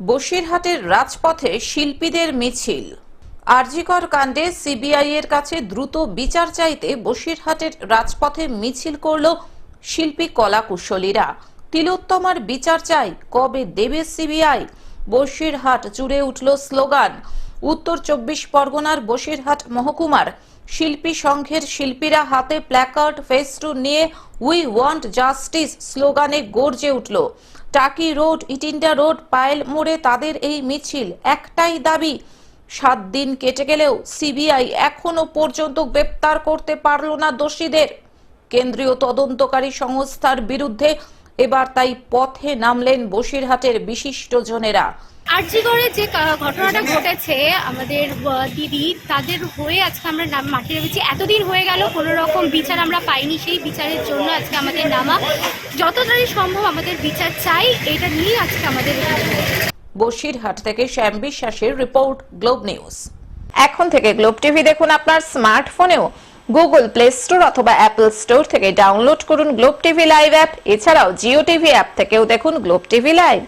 বসিরহাটের রাজপথে শিল্পীদের মিছিল। আরজিকর কাণ্ডে সিবিআই এর কাছে দ্রুত বিচার চাইতে বসিরহাটের রাজপথে মিছিল করল শিল্পী কলা কুশলীরা তিলোত্তমার বিচার চাই, কবে দেবে সিবিআই? বসিরহাট জুড়ে উঠল স্লোগান। উত্তর চব্বিশ পরগনার বসিরহাট মহকুমার শিল্পী সংঘের শিল্পীরা হাতে প্ল্যাকার্ড ফেস্টুন নিয়ে উই ওয়ান্ট জাস্টিস স্লোগানে গর্জে উঠল। টাকি রোড, ইটিন্ডা রোড, পায়েল মোড়ে তাদের এই মিছিল। একটাই দাবি, সাত দিন কেটে গেলেও সিবিআই এখনও পর্যন্ত গ্রেপ্তার করতে পারল না দোষীদের। কেন্দ্রীয় তদন্তকারী সংস্থার বিরুদ্ধে এবার তাই পথে নামলেন বসিরহাটের বিশিষ্টজনেরা আরজিগড়ে যে ঘটনাটা ঘটেছে, আমাদের দিদি, তাদের হয়ে আজকে আমরা নাম মাঠে নেমেছি। এতদিন হয়ে গেল, কোনো রকম বিচার আমরা পাইনি, সেই বিচারের জন্য আজকে আমাদের নামা। যত তাড়াতাড়ি সম্ভব আমাদের বিচার চাই, এটা নিয়েই আজকে আমাদের। বসিরহাট থেকে শ্যাম বিশ্বাসের রিপোর্ট, গ্লোব নিউজ। এখন থেকে গ্লোব টিভি দেখুন আপনার স্মার্টফোনেও। গুগল প্লে স্টোর অথবা অ্যাপল স্টোর থেকে ডাউনলোড করুন গ্লোব টিভি লাইভ অ্যাপ। এছাড়াও জিও টিভি অ্যাপ থেকেও দেখুন গ্লোব টিভি লাইভ।